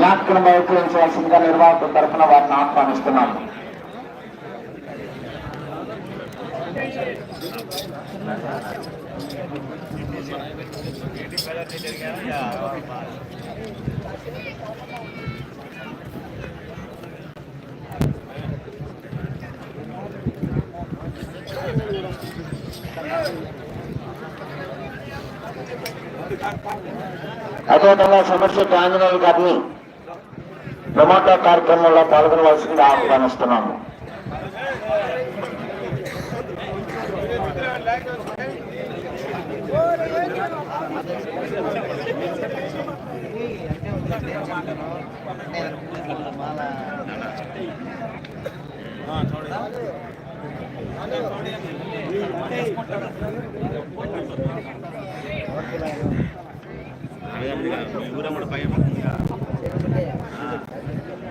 జ్ఞాపకం బయటవలసిందిగా నిర్వాహకుల తరఫున వారిని ఆహ్వానిస్తున్నాము. అదేవిధంగా సమస్య ఆంజనేయులు గారిని ప్రమోటర్ కార్యక్రమంలో పాల్గొనవలసింది ఆహ్వానిస్తున్నాము.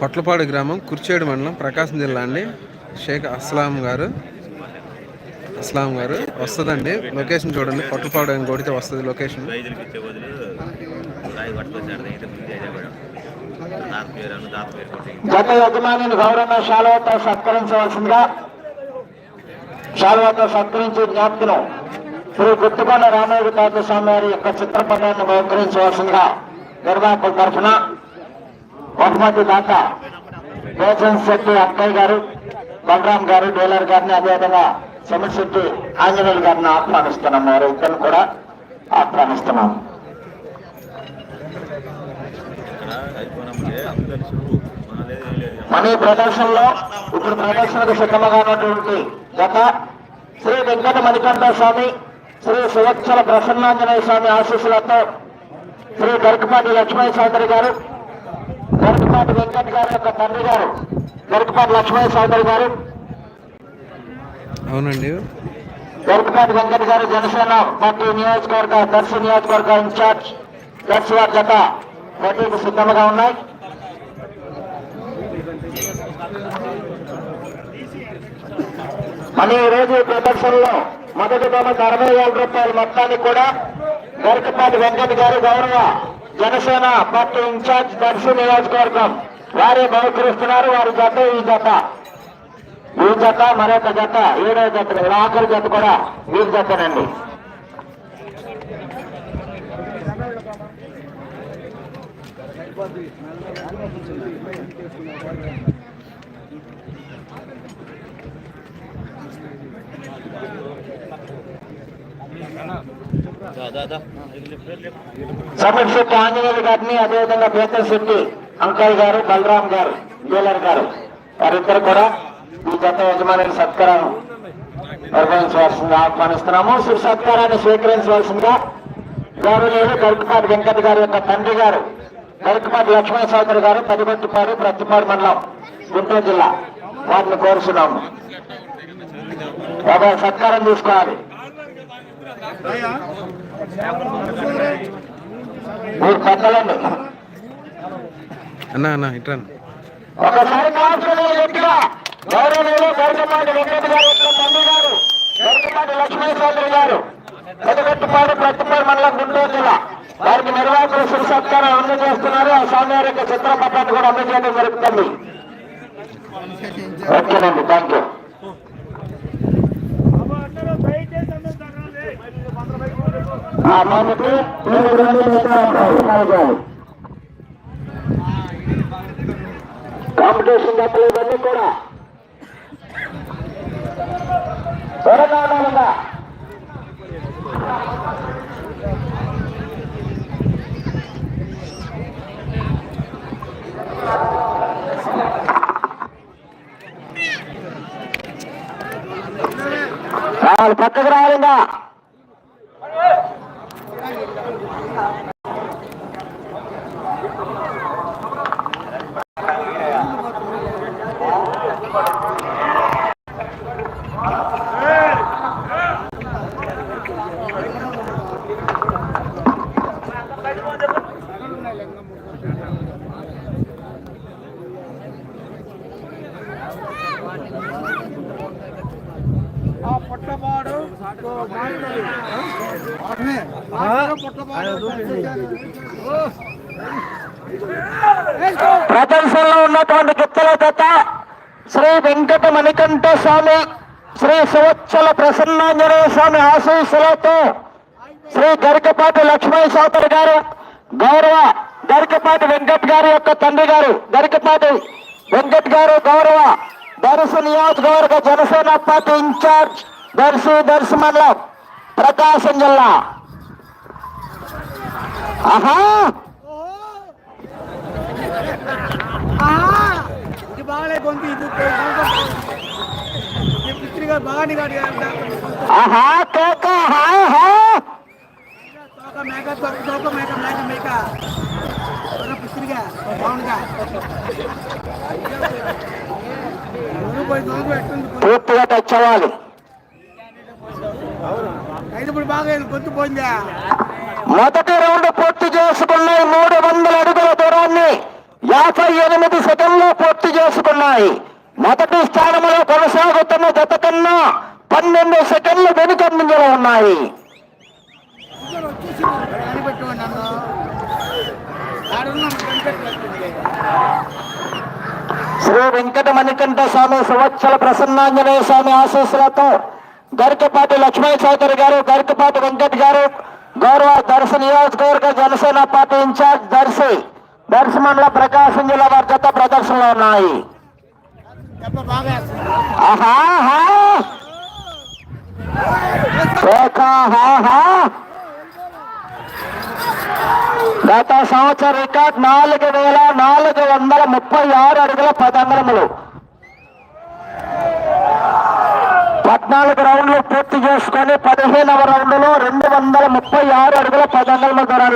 పొట్లపాడు గ్రామం కుర్చేడు మండలం ప్రకాశం జిల్లా అండి. షేక్ అస్లాం గారు. అస్లాం గారు. వస్తుందండి. లొకేషన్ చూడండి. పొట్లపాడు అని కొడితే వస్తుంది లొకేషన్. జత యజమానిని గౌరవ శాలువతో సత్కరించవలసిందిగా శాలువతో సత్కరించి జ్ఞాపకం శ్రీ గుత్తుకొండ రామయ్య తాత స్వామి వారి యొక్క చిత్రపటాన్ని బహుకరించవలసిందిగా నిర్వాహకుల తరఫున బహుమతి దాత వేసన్ శెట్టి అక్కయ్య గారు బలరాం గారు డీలర్ గారిని అదేవిధంగా సమిశెట్టి ఆంజనేయులు గారిని ఆహ్వానిస్తున్నాం. వారు ఇద్దరు కూడా ఆహ్వానిస్తున్నాం. మన ప్రదర్శనలో ఇప్పుడు ప్రదర్శనకు ఉన్నటువంటి గత శ్రీ వెంకట మణికంఠ స్వామి శ్రీ సువత్సల ప్రసన్నాంజనేయ స్వామి ఆశీస్సులతో శ్రీ గరికపాటి లక్ష్మయ్య చౌదరి గారు గరికపాటి వెంకట్ గారి యొక్క తండ్రి గారు గరికపాటి లక్ష్మయ్య చౌదరి గారు అవునండి. గరికపాటి వెంకట్ గారు జనసేన పార్టీ నియోజకవర్గ దర్శి నియోజకవర్గ ఇన్ఛార్జ్ దర్శి వారి జత పోటీకి సిద్ధంగా ఉన్నాయి. మన ఈరోజు రోజు ప్రదర్శనలో మొదటి బొమ్మకు అరవై వేల రూపాయల మొత్తాన్ని కూడా గరికపాటి వెంకట్ గారు గౌరవ జనసేన పార్టీ ఇన్ఛార్జ్ దర్శి నియోజకవర్గం వారే బహుకరిస్తున్నారు. వారి జత ఈ జత. ఈ జత మరొక జత ఏడో జత ఆఖరి జత కూడా వీరి జతనండి. దా, శెట్టి ఆంజనేయులు గారిని అదేవిధంగా బేకర్ శెట్టి అంకల్ గారు బలరాం గారు డీలర్ గారు వారిద్దరు కూడా ఈ జత యజమాని సత్కారం నిర్వహించవలసిందిగా ఆహ్వానిస్తున్నాము. శ్రీ సత్కారాన్ని స్వీకరించవలసిందిగా గౌరవనీయులు గరికపాటి వెంకట్ గారి యొక్క తండ్రి గారు గరికపాటి లక్ష్మణ సోదరి గారు పదిగొట్టుపాడు ప్రతిపాడు మండలం గుంటూరు జిల్లా వారిని కోరుతున్నాము బాబా సత్కారం తీసుకోవాలి మీరు పెద్దలండి అన్న అన్న ఇట్రా ఒకసారి కాల్చుకునే గట్టిగా గౌరవనీయులు గరికపాటి వెంకట గారు తండ్రి గారు గరికపాటి లక్ష్మీ చౌదరి గారు పెదగట్టుపాడు ప్రతిపాడు మండలం గుంటూరు జిల్లా. వారికి నిర్వాహకులు శిరు సత్కారం అందజేస్తున్నారు. ఆ స్వామివారి యొక్క చిత్రపటాన్ని కూడా అందజేయడం జరుగుతుంది. ఓకేనండి థ్యాంక్ యూ మనకి కాంపిటీషన్ డబ్బులు ఇవన్నీ కూడా. త్వరగా వాళ్ళు పక్కకు రావాలిగా పొట్టపాడు ప్రదర్శనలో ఉన్నటువంటి గిత్తల జత శ్రీ వెంకట మణికంఠ స్వామి శ్రీ సువచ్చల ప్రసన్నాంజనేయ స్వామి ఆశీస్సులతో శ్రీ గరికపాటి లక్ష్మీ సోదరి గారు గౌరవ గరికపాటి వెంకట్ గారి యొక్క తండ్రి గారు గరికపాటి వెంకట్ గారు గౌరవ దర్శి నియోజకవర్గ జనసేన పార్టీ ఇన్ఛార్జ్ దర్శి దర్శి మండలం ప్రకాశం జిల్లా. ఆహా! బాగాలే కొంత ఇది ఆహా కేక హా హా. తోక మేక తోక తోక మేక మేక మేక. పిత్రిగా బాగుందిగా. నూనె పోయి నూనె పెట్టింది పూర్తిగా బాగా గొంతు పోయిందా? మొదటి రౌండ్ పూర్తి చేసుకున్నాయి మూడు వందల అడుగుల దూరాన్ని. యాభై ఎనిమిది సెకండ్లు పూర్తి చేసుకున్నాయి. మొదటి స్థానంలో కొనసాగుతున్న జత కన్నా పన్నెండు సెకండ్లు వెనుకంజలో ఉన్నాయి. శ్రీ వెంకట మణికంఠ స్వామి సంవత్సర ప్రసన్నాంజనేయ స్వామి ఆశీస్సులతో గరికపాటి లక్ష్మీ చౌదరి గారు గరికపాటి వెంకట్ గారు గౌరవ దర్శ నియోజకవర్గ జనసేన పార్టీ ఇన్ఛార్జ్ దర్శి దర్శి మండల ప్రకాశం జిల్లా వారి జత ప్రదర్శనలో ఉన్నాయి. గత సంవత్సర రికార్డ్ నాలుగు వేల నాలుగు వందల ముప్పై ఆరు అడుగుల పదంగరములు పద్నాలుగు రౌండ్లు పూర్తి చేసుకొని పదిహేనవ రౌండ్లో రెండు వందల ముప్పై ఆరు అడుగుల పదంగరములు దూరం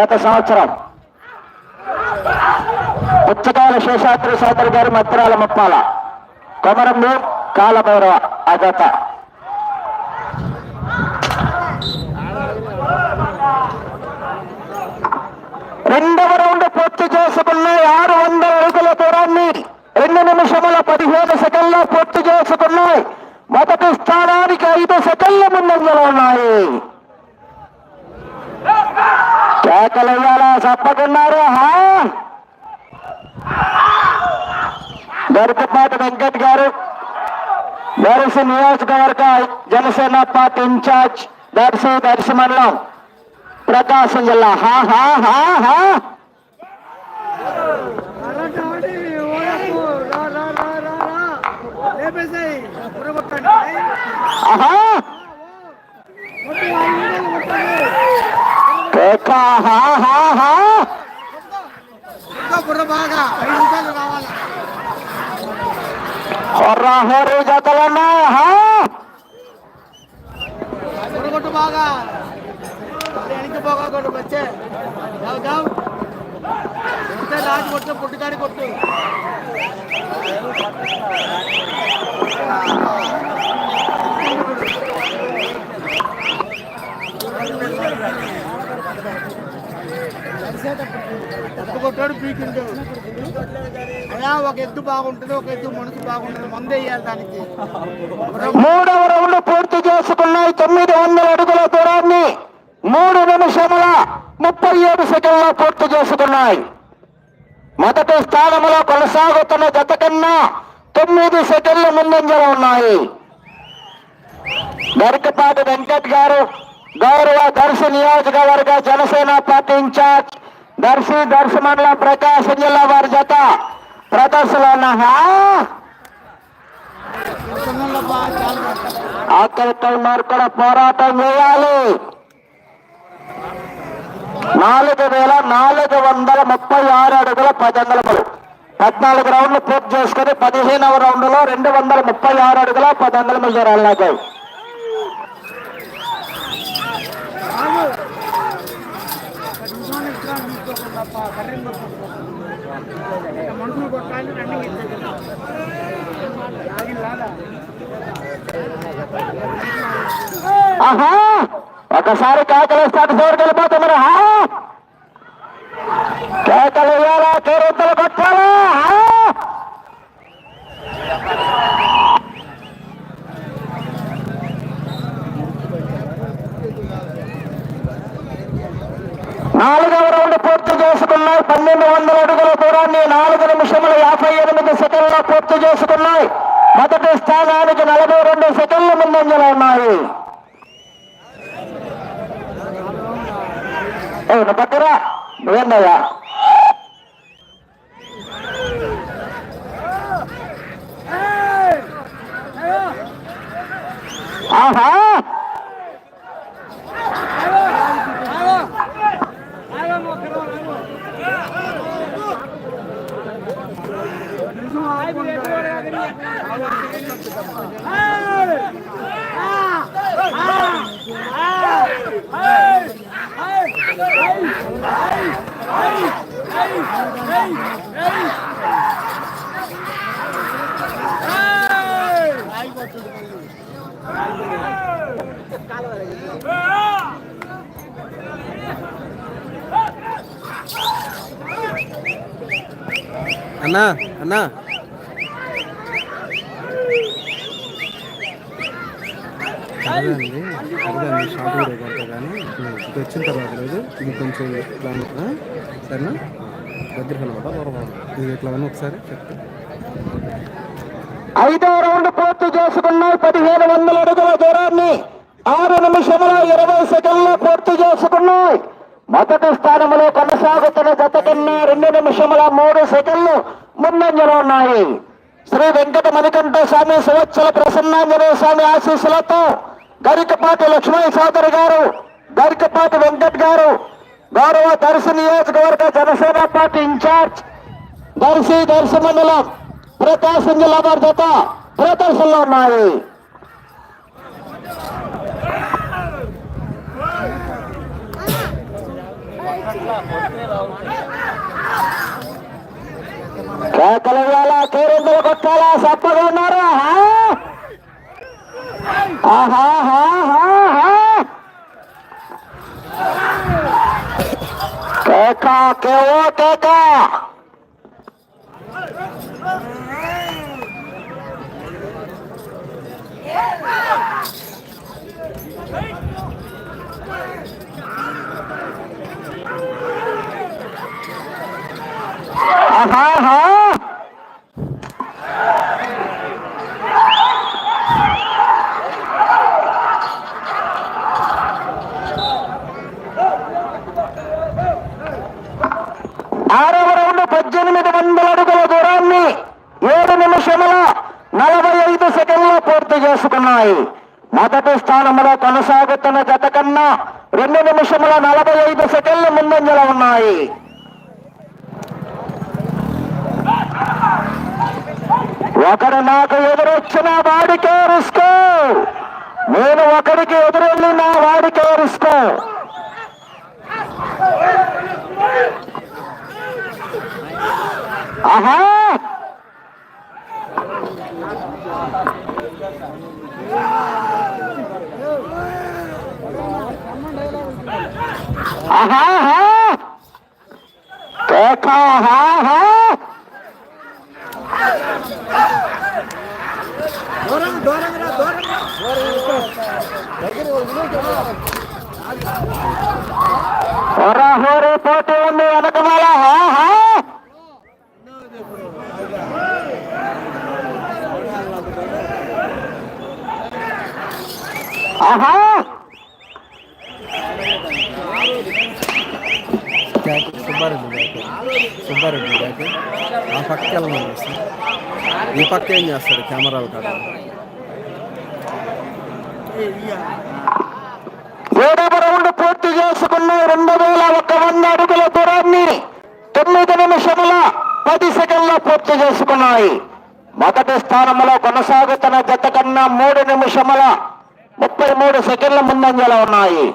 గత సంవత్సరం. పుచ్చకాయల శేషాద్రి సోదరి గారు మత్రాల ముప్పాల. కొమరంలో కాలభైరవ అజత. రెండవ రౌండ్ పూర్తి చేసుకున్న ఆరు వందల అడుగుల దూరాన్ని రెండు నిమిషముల పదిహేను సెకండ్లు పూర్తి చేసుకున్నాయి. మొదటి స్థానానికి ఐదు సెకండ్ల ముందంజలు ఉన్నాయి. కేకలయ్యాలా చెప్పకున్నారు హా గరికపాటి వెంకట్ గారు దర్శి నియోజకవర్గ జనసేన పార్టీ ఇన్ఛార్జ్ దర్శి దర్శి మండలం ప్రకాశం జిల్లా హా హా హా హా అలాంటి వాడి ఓయప్పు, హొర్రా హోరీ జతలున్నాయి హా? బుర్రగొట్టు బాగా. వెనక్కి పోగా కొట్టు వచ్చే జావ్ కొట్టు పుట్టుకాడి కొట్టు. కొట్టాడు పీకిండు అలా ఒక ఎద్దు బాగుంటుంది ఒక ఎద్దు మనసు బాగుంటుంది మందు వేయాలి దానికి. మూడవ రౌండ్ పూర్తి చేసుకున్నాయి తొమ్మిది వందల అడుగుల దూరాన్ని. మూడు నిమిషముల ముప్పై ఏడు సెకండ్లో పూర్తి చేసుకున్నాయి. మొదటి స్థానంలో కొనసాగుతున్న జత కన్నా తొమ్మిది సెకండ్ల ముందంజలో ఉన్నాయి. గరికపాటి వెంకట్ గారు గౌరవ దర్శ నియోజకవర్గ జనసేన పార్టీ ఇన్ఛార్జ్ దర్శి దర్శి మండలం ప్రకాశం జిల్లా వారి జత ప్రదర్శనలో ఉన్న హా ఆకలి కూడా పోరాటం చేయాలి నాలుగు వేల నాలుగు వందల ముప్పై ఆరు అడుగుల పది పద్నాలుగు రౌండ్లు పూర్తి చేసుకుని పదిహేనవ రౌండ్లో రెండు వందల ముప్పై ఆరు అడుగుల పది అంగుళములు దూరాలు మనుషులు కొట్టాలి రన్నింగ్ ఆహా! ఒకసారి కేకలు ఇస్తాడు జోరుకి వెళ్ళిపోతున్నారు హా కేకలు వేయాలా కేరింతలు కొట్టాలా? నాలుగవ రౌండ్ పూర్తి చేసుకున్నాయి. పన్నెండు వందల అడుగుల దూరాన్ని నాలుగు నిమిషముల యాభై ఎనిమిది సెకండ్ల పూర్తి చేసుకున్నాయి. మొదటి స్థానానికి నలభై రెండు సెకండ్ల ముందంజలు ఉన్నాయి. అవును పక్కరా నువ్వేందయ్యా? ఆహా! అన్నా అన్నా అదేండి అదేండి షార్ట్ వీడియో కొడతా కానీ ఇది వచ్చిన తర్వాత రోజు ఇది కొంచెం ఇట్లా ఆ? సరేనా? దగ్గరికి అనమాట దూరం ఇది ఇట్లా అని ఒకసారి చెప్తాను ఐదో రౌండ్ పూర్తి చేసుకున్నాయి. పదిహేను వందల అడుగుల దూరాన్ని ఆరు నిమిషముల ఇరవై సెకండ్లు పూర్తి చేసుకున్నాయి. మొదటి స్థానంలో కొనసాగుతున్న గత కన్నా రెండు నిమిషముల మూడు సెకండ్లు ముందంజలో ఉన్నాయి. శ్రీ వెంకట మణికంఠ స్వామి సంవత్సర ప్రసన్నాంజనేయ స్వామి ఆశీస్సులతో గరికపాటి లక్ష్మణ్ సోదరి గారు గరికపాటి వెంకట్ గారు గౌరవ దర్శి నియోజకవర్గ జనసేన పార్టీ ఇన్ఛార్జ్ దర్శి దర్శి మండలం ప్రకాశం జిల్లా వారి జత ప్రదర్శనలో ఉన్నాయి. కేకలు వేళ కేరింతలు కొట్టాలా సప్పగా ఉన్నారా? ఆహా కేక కేవో కేక ఆహా ఆరవ రౌండ్ పద్దెనిమిది వందల అడుగుల దూరాన్ని ఏడు నిమిషముల నలభై ఐదు సెకండ్లు పూర్తి చేసుకున్నాయి మొదటి స్థానంలో కొనసాగుతున్న జత కన్నా రెండు నిమిషముల నలభై ఐదు సెకండ్లు ముందంజలో ఉన్నాయి ఒకడు నాకు ఎదురొచ్చిన వాడికే రిస్క్ నేను ఒకడికి ఎదురెళ్ళి నా వాడికే రిస్క్ ఆహా ఆహా ఆహా కేక ఆహా ఆహా దూరంగా దూరంగా రా, దూరంగా హోరాహోరీ పోటీ ఉంది వెనకమాల ఆహా ఆహా back Subbareddy back Subbareddy back ఆ పక్కకి వెళ్ళమని వస్తుంది ఈ పక్క ఏం చేస్తాడు కెమెరాలు కాడ? రౌండ్ పూర్తి చేసుకున్న రెండు వేల ఒక వంద అడుగుల దూరాన్ని తొమ్మిది నిమిషముల పది సెకండ్ల పూర్తి చేసుకున్నాయి. మొదటి స్థానంలో కొనసాగుతున్న జత కన్నా మూడు నిమిషముల ముప్పై మూడు సెకండ్ల ముందంజలో ఉన్నాయి.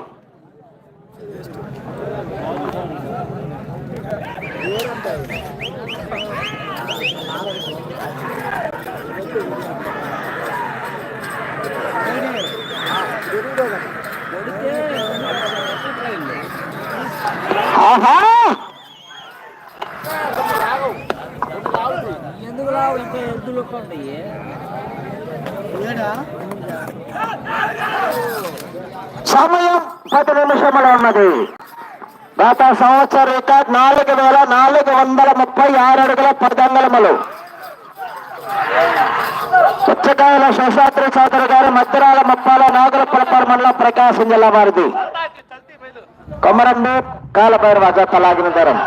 ఆహా! ఎందుకు రావు? ఇంకా ఎద్దులు ఉంటాయి ఏడా? సమయం పది నిమిషములు ఉన్నది. గత సంవత్సర రికార్డ్ నాలుగు వేల నాలుగు వందల ముప్పై ఆరు అడుగుల పది అంగళములు పుచ్చకాయల శేషాద్రి చౌదరి గారు మధ్యరాల ముప్పాల నాగుల పులపర మండలం ప్రకాశం జిల్లా వారిది. కొమరంబి కాలభైరవ జత లాగిన ధరం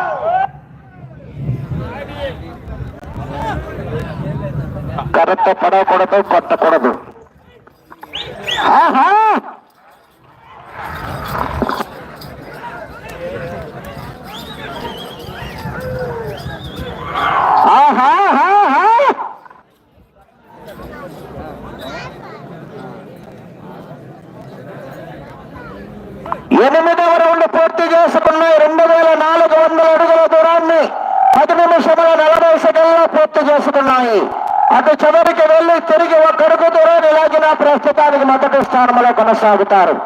కరెక్ట్ పడకూడదు కొట్టకూడదు. ఆహా ఆహా ఆహా ఎనిమిదవ రౌండ్ పూర్తి చేసుకున్నాయి. రెండు వేల నాలుగు వందల అడుగుల దూరాన్ని పది నిమిషముల నలభై సెకండ్లో పూర్తి చేసుకున్నాయి. అటు చివరికి వెళ్ళి తిరిగి ఒక అడుగు దూరాన్ని లాగిన ప్రస్తుతానికి మొదటి స్థానంలో కొనసాగుతారు.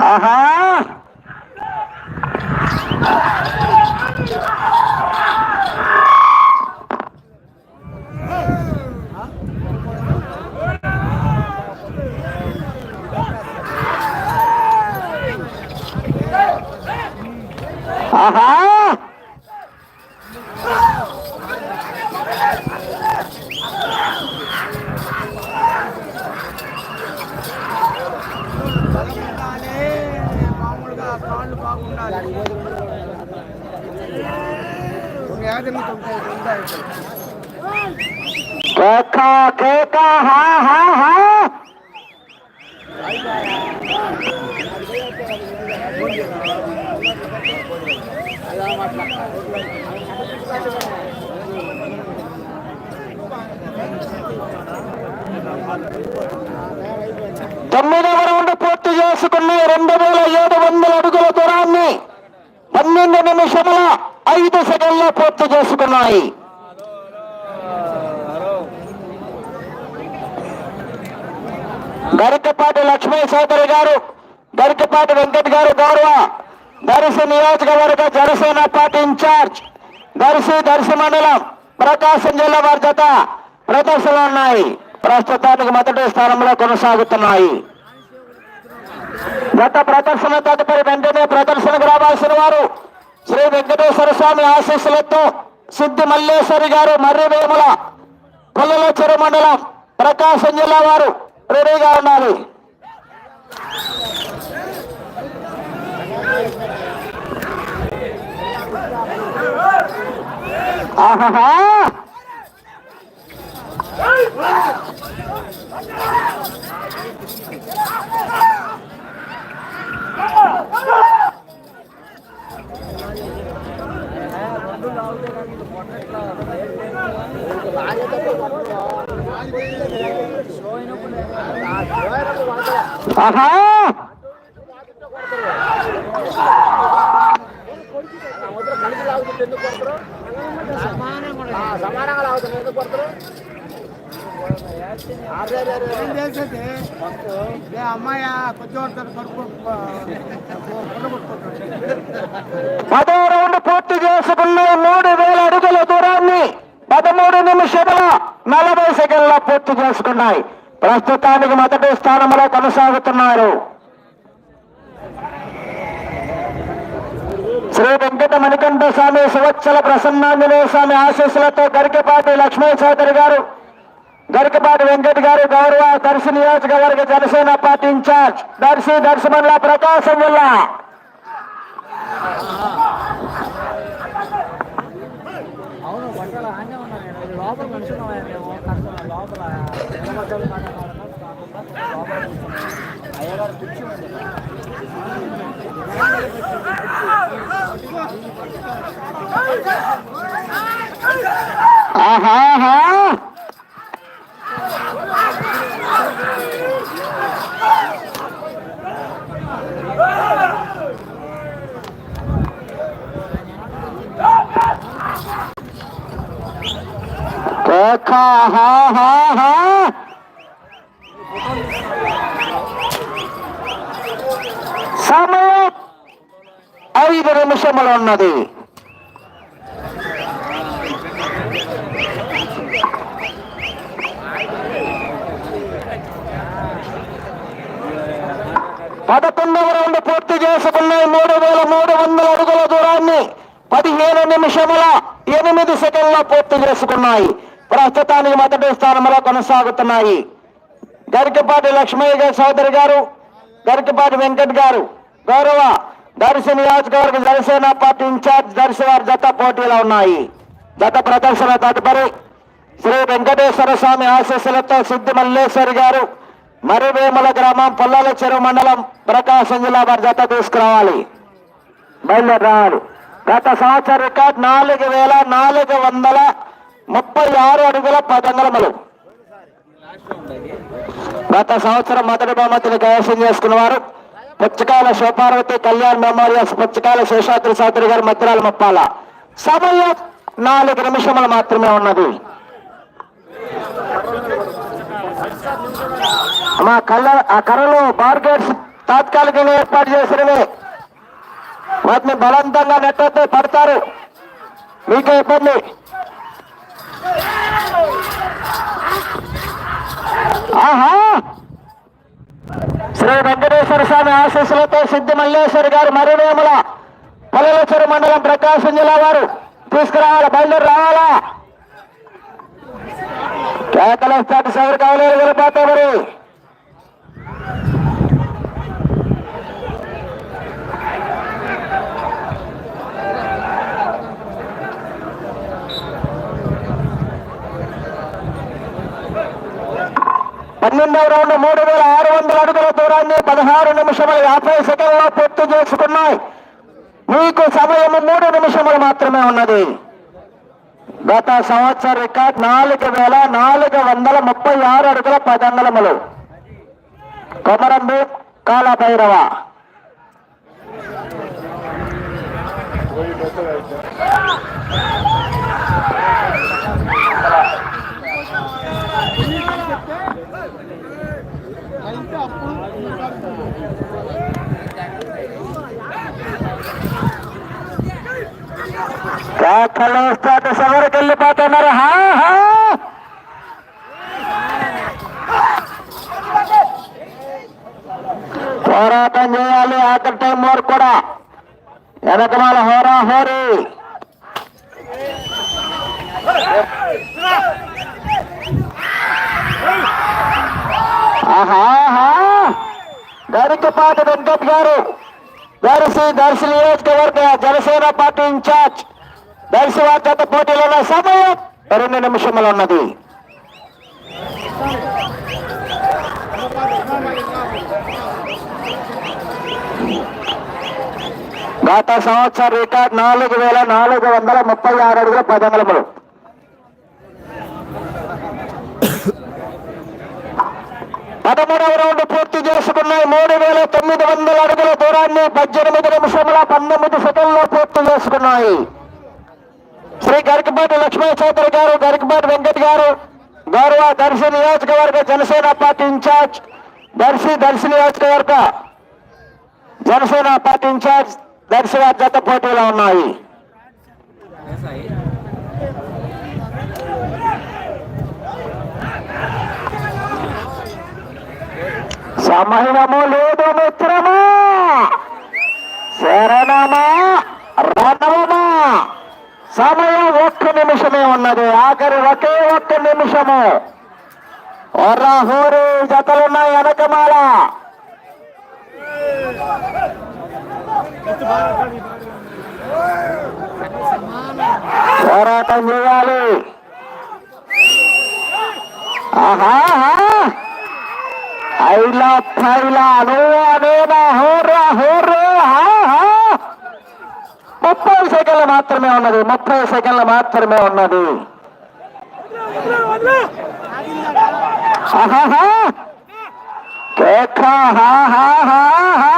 ఆహా! కేక కేక హా హా హా తొమ్మిదవ రౌండ్ పూర్తి చేసుకుని రెండు వేల ఏడు వందల అడుగుల దూరాన్ని పన్నెండు నిమిషముల ఐదు సెకండ్లో పూర్తి చేసుకున్నాయి. గరికపాటి లక్ష్మీ సోదరి గారు గరికపాటి వెంకట్ గారు గౌరవ దర్శి నియోజకవర్గ జనసేన పార్టీ ఇన్ఛార్జ్ దర్శి దర్శి మండలం ప్రకాశం జిల్లా వారి జత ప్రదర్శనలు ఉన్నాయి. ప్రస్తుతానికి మొదటి స్థానంలో కొనసాగుతున్నాయి. గత ప్రదర్శన తదుపరి వెంటనే ప్రదర్శనకు రావాల్సిన వారు శ్రీ వెంకటేశ్వర స్వామి ఆశీస్సులతో సిద్ధి మల్లేశ్వరి గారు మర్రి వేముల పుల్లల చెరు మండలం ప్రకాశం జిల్లా వారు రెడీగా ఉండాలి. ఆహాహా. ఆహా! అమ్మాయి కొంచెం పదో రౌండ్ పూర్తి చేసుకున్న మూడు వేల అడుగుల దూరాన్ని పదమూడు నిమిషముల నలభై సెకండ్ల పూర్తి చేసుకున్నాయి. ప్రస్తుతానికి మొదటి స్థానంలో కొనసాగుతున్నారు. శ్రీ వెంకట మణికంఠ స్వామి సువత్సల ప్రసన్నాంజనేయ స్వామి ఆశీస్సులతో గరికపాటి లక్ష్మీ చౌదరి గారు గరికపాటి వెంకట్ గారు గౌరవ దర్శి నియోజకవర్గ జనసేన పార్టీ ఇన్ఛార్జ్ దర్శి దర్శమల్ల ప్రకాశం జిల్లా. అవును లోపల ఆహా. కేకా హా హా హా సమయం ఐదు నిమిషములు ఉన్నది పదకొండవ రౌండ్ పూర్తి చేసుకున్నాయి. మూడు వేల మూడు వందల అడుగుల దూరాన్ని పదిహేను నిమిషముల ఎనిమిది సెకండ్ల పూర్తి చేసుకున్నాయి. ప్రస్తుతానికి మొదటి స్థానంలో కొనసాగుతున్నాయి. గరికపాటి లక్ష్మయ్య గారి సోదరి గారు గరికపాటి వెంకట్ గారు గౌరవ దర్శి నియోజకవర్గ జనసేన పార్టీ ఇన్ఛార్జ్ దర్శి వారి జత పోటీలో ఉన్నాయి. జత ప్రదర్శన తదుపరి శ్రీ వెంకటేశ్వర స్వామి ఆశీస్సులతో సిద్ధి మల్లేశ్వరి గారు మరివేముల గ్రామం పుల్లల చెరువు మండలం ప్రకాశం జిల్లా వారి జత తీసుకురావాలి. బయలుదేరారు. గత సంవత్సరం రికార్డ్ నాలుగు వేల నాలుగు వందల ముప్పై ఆరు అడుగుల పదంగలములు గత సంవత్సరం మొదటి బహుమతిని కైవసం చేసుకున్నవారు పుచ్చకాయల శివపార్వతి కళ్యాణ్ మెమోరియల్స్ పుచ్చకాయల శేషాద్రి శాస్త్రి గారు మద్రాల ముప్పాల. సమయం నాలుగు నిమిషములు మాత్రమే ఉన్నది. మా కళ్ళ ఆ కర్రలు బార్గేట్స్ తాత్కాలికంగా ఏర్పాటు చేసినవి. వాటిని బలవంతంగా నెట్టొద్దు పడతారు. మీకే ఇబ్బంది. ఆహా! శ్రీ వెంకటేశ్వర స్వామి ఆశీస్సులతో సిద్ధి మల్లేశ్వరి గారు మరువేముల పల్లెలచెరు మండలం ప్రకాశం జిల్లా వారు తీసుకురావాలి బయలుదేరి రావాలా? కేకలు స్టార్ట్ సవరు వెళ్ళిపోతే మరి. పన్నెండవ రౌండ్ మూడు వేల ఆరు వందల అడుగుల దూరాన్ని పదహారు నిమిషముల యాభై సెకండ్లో పూర్తి చేసుకున్నాయి. మీకు సమయం మూడు నిమిషములు మాత్రమే ఉన్నది. గత సంవత్సర రికార్డ్ నాలుగు వేల నాలుగు వందల ముప్పై ఆరు అడుగుల పదంగలములు కొమరంబి కాలభైరవ. కేకలు స్టార్ట్ సవరికి వెళ్ళిపోతున్నారు హా. పోరాటం చేయాలి ఆఖరి టైం వరకు కూడా వెనకమాల హోరా హోరీ. ఆహా గరికపాటి వెంకట్ గారు దర్శి దర్శి నియోజకవర్గ జనసేన పార్టీ ఇన్ఛార్జ్. దర్శి జత పోటీలో ఉన్న సమయం రెండు నిమిషములు ఉన్నది. గత సంవత్సర రికార్డ్ నాలుగు వేల నాలుగు వందల ముప్పై ఆరు అడుగుల పదంగలములు పదమూడవ రౌండ్ పూర్తి చేసుకున్నాయి మూడు వేల తొమ్మిది వందల అడుగుల దూరాన్ని పద్దెనిమిది నిమిషముల పంతొమ్మిది సెకండ్లో పూర్తి చేసుకున్నాయి. శ్రీ గరికపాటి లక్ష్మణ చౌదరి గారు గరికపాటి వెంకట్ గారు గౌరవ దర్శి నియోజకవర్గ జనసేన పార్టీ ఇన్ఛార్జ్ దర్శి దర్శి నియోజకవర్గ జనసేన పార్టీ ఇన్ఛార్జ్ దర్శి వారి జత పోటీలో ఉన్నాయి. సమయము లేదు మిత్రమా. శరణమా రణమా. సమయం ఒక్క నిమిషమే ఉన్నది. ఆఖరి ఒకే ఒక్క నిమిషము. ఒర్రా హోరీ జతలున్నాయి వెనకమాల. పోరాటం చేయాలి. ఆహా! ఐలా పైలా నువ్వా నేనా? హోర్రా హోర్రా! ముప్పై సెకండ్లు మాత్రమే ఉన్నది. ముప్పై సెకండ్లు మాత్రమే ఉన్నది. ఆహాహా. హా హా, హా, హా, హా.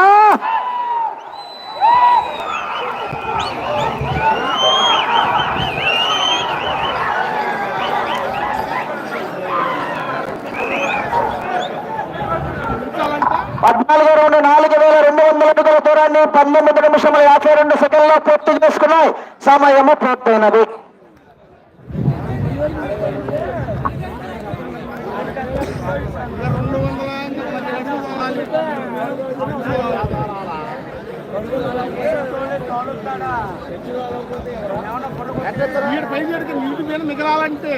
పద్నాలుగు రెండు నాలుగు వేల రెండు వందల అడుగుల దూరాన్ని పంతొమ్మిది నిమిషముల యాభై రెండు సెకండ్లో పూర్తి చేసుకున్నాయి. సమయము పూర్తయినది. వీడు పై చేయడానికి నీటి మీద మిగలాలంటే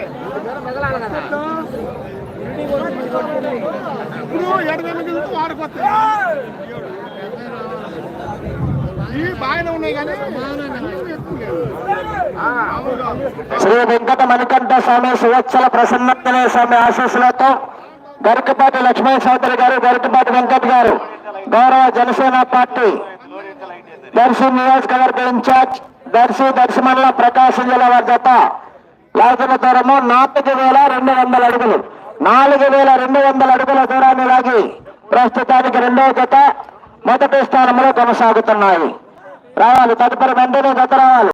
ఇప్పుడు ఎడమ మిగిలితే వాడుకొస్తాయి ఇవి బాగానే ఉన్నాయి కానీ శ్రీ వెంకట మణికంఠ స్వామి సువత్సల ప్రసన్నతనే స్వామి ఆశీస్సులతో గరికపాటి లక్ష్మీ చౌదరి గారు గరికపాటి వెంకట్ గారు గౌరవ జనసేన పార్టీ దర్శి నియోజకవర్గ ఇన్ఛార్జ్ దర్శి దర్శమల్ల ప్రకాశం జిల్లా వారి జత. లాగిన దూరము నాలుగు వేల రెండు వందల అడుగులు. నాలుగు వేల రెండు వందల అడుగుల దూరాన్ని లాగి ప్రస్తుతానికి రెండవ జత. మొదటి స్థానంలో కొనసాగుతున్నాయి. రావాలి తదుపరి వెంటనే గత రావాలి.